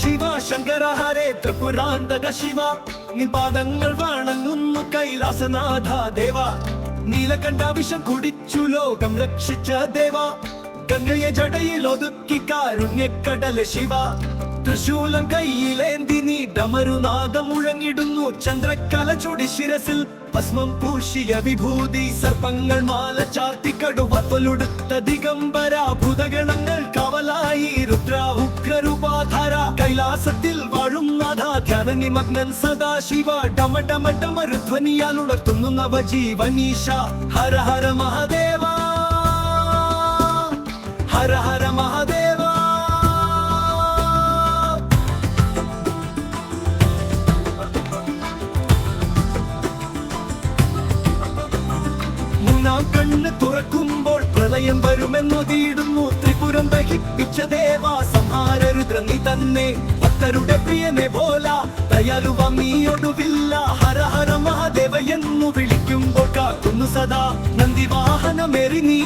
ശിവ ശങ്കര ഹരേ ത്രിപുരാന്തക ശിവ. നിൻ പാദങ്ങൾ വണങ്ങുന്നു കൈലാസനാഥ ദേവ. നീലകണ്ഠ വിഷം കുടിച്ചു ലോകം രക്ഷിച്ച ദേവ. ഗംഗയെ ജടയിൽ ഒതുക്കി കാരുണ്യക്കടല ശിവ. തൃശൂലം കയ്യിലേന്തി നീ ഡമരുനാഥം മുഴങ്ങിടുന്നു ചന്ദ്രക്കല ചുടി ശിരസിൽ ഭസ്മം പൂശിയ വിഭൂതി സർപ്പങ്ങൾ മാല ചാത്തി കടുവത്തൊലുടുത്ത ദിഗംബര ഭൂതഗണങ്ങൾ കൈലാസത്തിൽ വാഴും നാഥ ധ്യാന നിമഗ്നൻ സദാശിവ. ഡമ ഡമ ഡമരുധ്വനിയാൽ ഉണർത്തുന്നു നവജീവനീശ. ഹര ഹര മഹാദേവ. ഹര ഹര മഹാദേവ. കണ്ണ് തുറക്കുമ്പോൾ പ്രളയം വരുമെന്നൊതിയിടുന്നു. ത്രിപുരം ദഹിപ്പിച്ച ദേവാ സംഹാര രുദ്രനി തന്നെ. ഭക്തരുടെ പ്രിയനെ പോല ദയാലുവ നീയൊടുവില്ല ഹര ഹര മഹാദേവ എന്നു വിളിക്കുമ്പോൾ കാക്കുന്നു സദാ നന്ദി വാഹനമേറി നീ.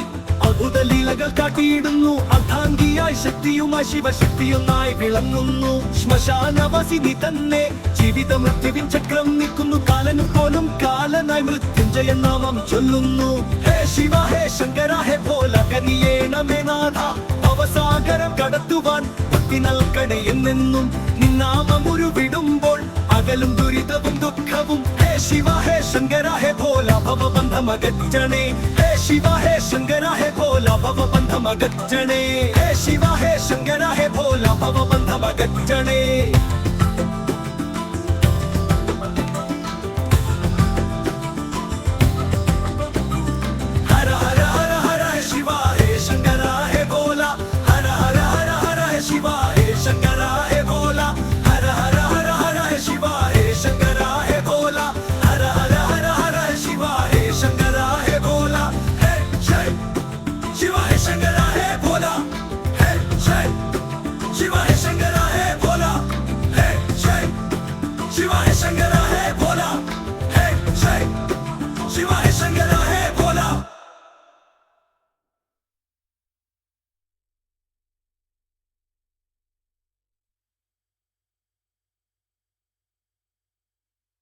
അത്ഭുത ലീലകൾ കാട്ടിയിടുന്നു. അധാന്തിയായി ശക്തിയുമായി ശിവശക്തിയൊന്നായി വിളങ്ങുന്നു. ശ്മശാനവാസി നീ തന്നെ ജീവിത മൃത്യുവിൻ ചക്രം നിൽക്കുന്നു കാലനും പോലും കാലനായി മൃത്യുഞ്ജയ നാമം ചൊല്ലുന്നു. ഹേ ശിവ ഹേ ശങ്കര ഹേ ഭോല അവസാഗരം കടത്തുവാൻ ഭക്തി നൽകണേ എന്നെന്നും നിന്നാമം ഉരുവിടുമ്പോൾ അകലും ദുരിതവും ദുഃഖവും. ഹേ ശിവ ഹേ ശങ്കര ഹേ ഭോല ഭവബന്ധമകറ്റണേ ഹേ ശിവ ഹേ ശങ്കര ഹേ ഭോല ഭവബന്ധമകറ്റണേ ഹേ ശിവ ഹേ ശങ്കര ഹേ ഭോല ഭവബന്ധമകറ്റണേ